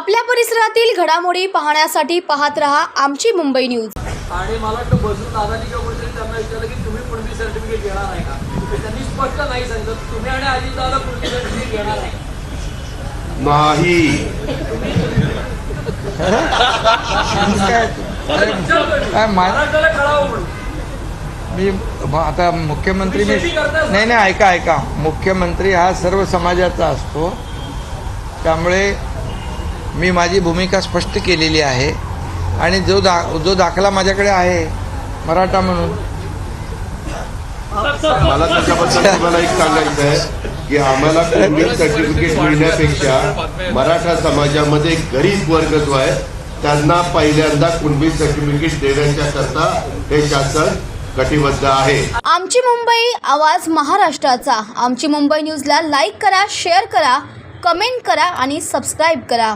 परिसरातील घडामोडी पाहण्यासाठी पाहत रहा आमची मुंबई न्यूज. आणि मला वाटतं बसून दादानी किंवा कोणतरी त्यांना विचारलं की तुम्ही कुणबी सर्टिफिकेट घेणार आहे का? तर त्यांनी स्पष्ट नाही सांगितलं. तुम्ही आणि अजित दादा कुणबी सर्टिफिकेट घेणार आहे? नाही. काय विचारतोय मी. काय मा- महाराष्ट्राला कळावं म्हणून. मी म- आता मुख्यमंत्री मी तुम्ही शेती करताय? नाही नाही ऐका ऐका. मुख्यमंत्री हा सर्व समाजाचा असतो. त्यामुळे मी माझी भूमिका स्पष्ट केलेली आहे. आणि जो दा जो दाखला माझ्याकडे आहे मराठा म्हणून. मला त्याच्याबद्दल तुम्हाला एक सांगायचं आहे की आम्हाला कुणबी सर्टिफिकेट मिळण्यापेक्षा मराठा समाजामध्ये गरीब वर्ग जो आहे त्यांना पहिल्यांदा कुणबी सर्टिफिकेट देण्याच्या करता हे शासन कटिबद्ध आहे. आमची मुंबई आवाज महाराष्ट्राचा. आमची मुंबई न्यूजला लाईक करा शेअर करा कमेंट करा आणि सबस्क्राईब करा.